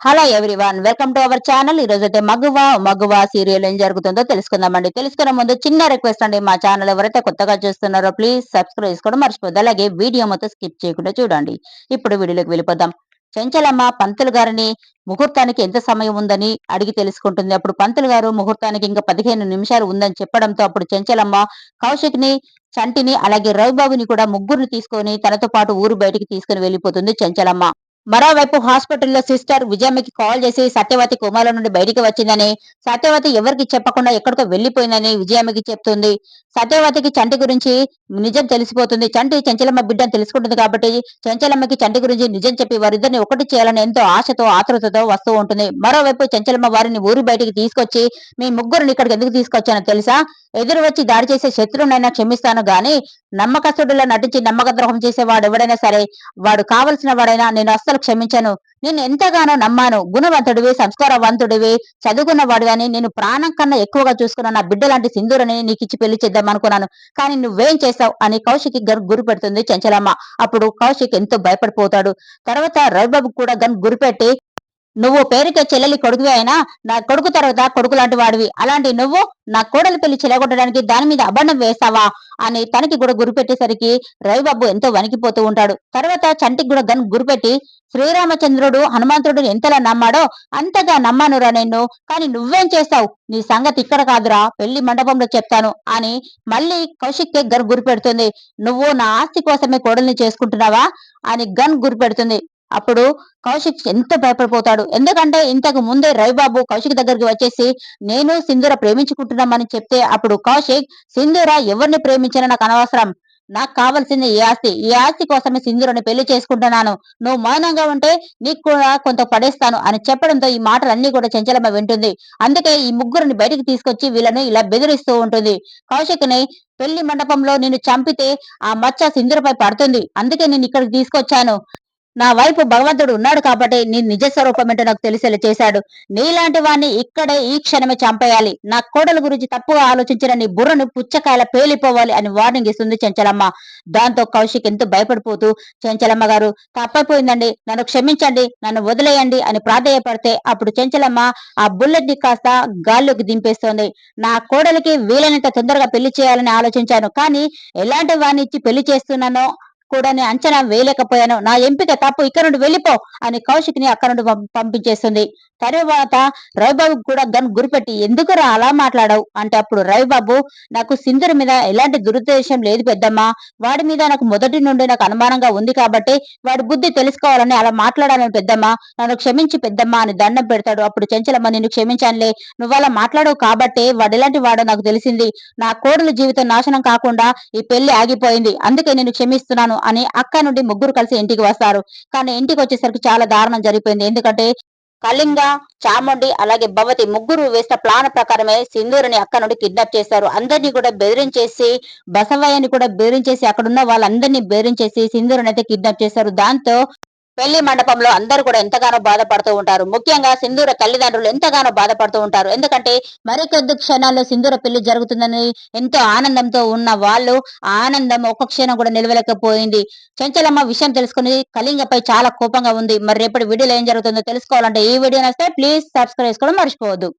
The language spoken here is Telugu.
Hello everyone welcome to our channel ఈ రోజు అయితే మగువ మగువ సీరియల్ ఏం జరుగుతుందో తెలుసుకుందామండి. తెలుసుకునే ముందు చిన్న రిక్వెస్ట్ అండి. మా ఛానల్ ఎవరైతే కొత్తగా చూస్తున్నారో ప్లీజ్ సబ్స్క్రైబ్ చేసుకోవడం మర్చిపోద్దు అలాగే వీడియో మొత్తం స్కిప్ చేయకుండా చూడండి. ఇప్పుడు వీడియోలోకి వెళ్ళిపోదాం. చెంచలమ్మ పంతులు గారిని ముహూర్తానికి ఎంత సమయం ఉందని అడిగి తెలుసుకుంటుంది. అప్పుడు పంతులు గారు ముహూర్తానికి ఇంకా పదిహేను నిమిషాలు ఉందని చెప్పడంతో అప్పుడు చెంచలమ్మ కౌశిక్ని చంటిని అలాగే రవిబాబుని కూడా ముగ్గురిని తీసుకొని తనతో పాటు ఊరు బయటికి తీసుకుని వెళ్ళిపోతుంది చెంచలమ్మ. మరోవైపు హాస్పిటల్లో సిస్టర్ విజయమ్మకి కాల్ చేసి సత్యవతి కోమాలో నుండి బయటికి వచ్చిందని సత్యవతి ఎవరికి చెప్పకుండా ఎక్కడికో వెళ్ళిపోయిందని విజయమ్మకి చెప్తుంది. సత్యవతికి చంటి గురించి నిజం తెలిసిపోతుంది. చంటి చెంచలమ్మ బిడ్డను తెలుసుకుంటుంది కాబట్టి చెంచలమ్మకి చంటి గురించి నిజం చెప్పి వారిద్దరిని ఒకటి చేయాలని ఎంతో ఆశతో ఆతృతతో వస్తూ ఉంటుంది. మరోవైపు చెంచలమ్మ వారిని ఊరి బయటికి తీసుకొచ్చి మీ ముగ్గురిని ఇక్కడికి ఎందుకు తీసుకొచ్చానో తెలుసా? ఎదురు వచ్చి దాడి చేసే శత్రువునైనా క్షమిస్తాను గాని నమ్మకస్తుడిలో నటించి నమ్మక ద్రోహం చేసేవాడు ఎవడైనా సరే. వాడు కావలసిన వాడైనా నేను అస్సలు క్షమించను. నేను ఎంతగానో నమ్మాను. గుణవంతుడివి సంస్కారవంతుడివి చదువుకున్న వాడివని నేను ప్రాణం కన్నా ఎక్కువగా చూసుకున్న నా బిడ్డ లాంటి సింధూరని నీకు ఇచ్చి పెళ్ళి చేద్దాం అనుకున్నాను. కానీ నువ్వేం చేస్తావు అని కౌశిక్ గన్ గురి పెడుతుంది చెంచలమ్మ. అప్పుడు కౌశిక్ ఎంతో భయపడిపోతాడు. తర్వాత రవిబాబు కూడా గన్ గురిపెట్టి నువ్వు పేరుకే చెల్లెలి కొడుకువి అయినా నా కొడుకు తర్వాత కొడుకు లాంటి వాడివి. అలాంటి నువ్వు నా కోడలి పెళ్ళి చెలగొట్టడానికి దాని మీద అబండం వేస్తావా? అని తనకి కూడా గురిపెట్టేసరికి రవిబాబు ఎంతో వణికిపోతూ ఉంటాడు. తర్వాత చంటికి కూడా గన్ గురిపెట్టి శ్రీరామచంద్రుడు హనుమంతుడు ఎంతలా నమ్మాడో అంతగా నమ్మానురా నిన్ను. కానీ నువ్వేం చేస్తావు? నీ సంగతి ఇక్కడ కాదురా. పెళ్ళి మండపంలో చెప్తాను అని మళ్ళీ కౌశిక్ గన్ గురిపెడుతుంది నువ్వు నా ఆస్తి కోసమే కోడల్ని చేసుకుంటున్నావా? అని గన్ గురిపెడుతుంది అప్పుడు కౌశిక్ ఎంత భయపడిపోతాడు? ఎందుకంటే ఇంతకు ముందే రవిబాబు కౌశిక్ దగ్గరికి వచ్చేసి నేను సింధూర ప్రేమించుకుంటున్నామని చెప్తే అప్పుడు కౌశిక్ సింధూర ఎవరిని ప్రేమించినా నాకు అనవసరం. నాకు కావాల్సింది ఈ ఆస్తి. ఈ ఆస్తి కోసమే సింధూరని పెళ్ళి చేసుకుంటున్నాను. నువ్వు మౌనంగా ఉంటే నీకు కూడా కొంత పడేస్తాను అని చెప్పడంతో ఈ మాటలన్నీ కూడా చెంచలమ్మ వింటుంది. అందుకే ఈ ముగ్గురిని బయటికి తీసుకొచ్చి వీళ్ళని ఇలా బెదిరిస్తూ ఉంటుంది. కౌశిక్ని పెళ్ళి మండపంలో నేను చంపితే ఆ మచ్చ సింధురపై పడుతుంది. అందుకే నేను ఇక్కడికి తీసుకొచ్చాను. నా వైపు భగవంతుడు ఉన్నాడు కాబట్టి నీ నిజ స్వరూపమేంటో నాకు తెలిసేలా చేశాడు. నీలాంటి వాణ్ణి ఇక్కడే ఈ క్షణమే చంపేయాలి. నా కోడల గురించి తప్పుగా ఆలోచించిన నీ బుర్రను పుచ్చకాయల పేలిపోవాలి అని వార్నింగ్ ఇస్తుంది చెంచలమ్మ. దాంతో కౌశిక్ ఎంతో భయపడిపోతూ చెంచలమ్మ గారు తప్పైపోయిందండి. నన్ను క్షమించండి. నన్ను వదిలేయండి అని ప్రాధేయపడితే అప్పుడు చెంచలమ్మ ఆ బుల్లెట్ని కాస్త గాల్లోకి దింపేస్తోంది. నా కోడలికి వీలైనంత తొందరగా పెళ్ళి చేయాలని ఆలోచించాను. కానీ ఎలాంటి వాణ్ణి ఇచ్చి పెళ్ళి చేస్తున్నానో కూడా నేను అంచనా వేయలేకపోయాను. నా ఎంపిక తప్పు ఇక్కడ నుండి వెళ్ళిపో అని కౌశిక్ని అక్కడ నుండి పంపించేస్తుంది తరువాత రవిబాబు కూడా గన్ గురిపెట్టి ఎందుకురా అలా మాట్లాడావు? అంటే అప్పుడు రవిబాబు నాకు సింధురి మీద ఎలాంటి దురుద్దేశం లేదు పెద్దమ్మా. వాడి మీద నాకు మొదటి నుండి నాకు అనుమానంగా ఉంది కాబట్టి వాడి బుద్ధి తెలుసుకోవాలని అలా మాట్లాడాలని పెద్దమ్మా. నన్ను క్షమించి పెద్దమ్మా అని దండం పెడతాడు. అప్పుడు చెంచలమ్మ నిన్ను క్షమించానులే. నువ్వు అలా మాట్లాడవు కాబట్టే వాడు ఎలాంటి వాడో నాకు తెలిసింది. నా కోడల జీవితం నాశనం కాకుండా ఈ పెళ్ళి ఆగిపోయింది. అందుకే నేను క్షమిస్తున్నాను అని అక్క నుండి ముగ్గురు కలిసి ఇంటికి వస్తారు. కానీ ఇంటికి వచ్చేసరికి చాలా దారుణం జరిగిపోయింది. ఎందుకంటే కళింగ చాముండి అలాగే భవతి ముగ్గురు వేసిన ప్లాన్ ప్రకారమే సింధూరిని అక్క నుండి కిడ్నాప్ చేశారు. అందరినీ కూడా బెదిరించేసి బసవయ్యని కూడా బెదిరించేసి అక్కడున్న వాళ్ళందరినీ బెదిరించేసి సింధూరిని అయితే కిడ్నాప్ చేశారు. దాంతో పెళ్ళి మండపంలో అందరూ కూడా ఎంతగానో బాధపడుతూ ఉంటారు. ముఖ్యంగా సింధూర తల్లిదండ్రులు ఎంతగానో బాధపడుతూ ఉంటారు. ఎందుకంటే మరికొద్ది క్షణాల్లో సింధూర పెళ్ళి జరుగుతుందని ఎంతో ఆనందంతో ఉన్న వాళ్ళు ఆనందం ఒక్క క్షణం కూడా నిలవలేకపోయింది. చెంచలమ్మ విషయం తెలుసుకుని కళింగపై చాలా కోపంగా ఉంది. మరి రేపటి వీడియోలో ఏం జరుగుతుందో తెలుసుకోవాలంటే ఈ వీడియో వస్తే ప్లీజ్ సబ్స్క్రైబ్ చేసుకోవడం మర్చిపోవద్దు.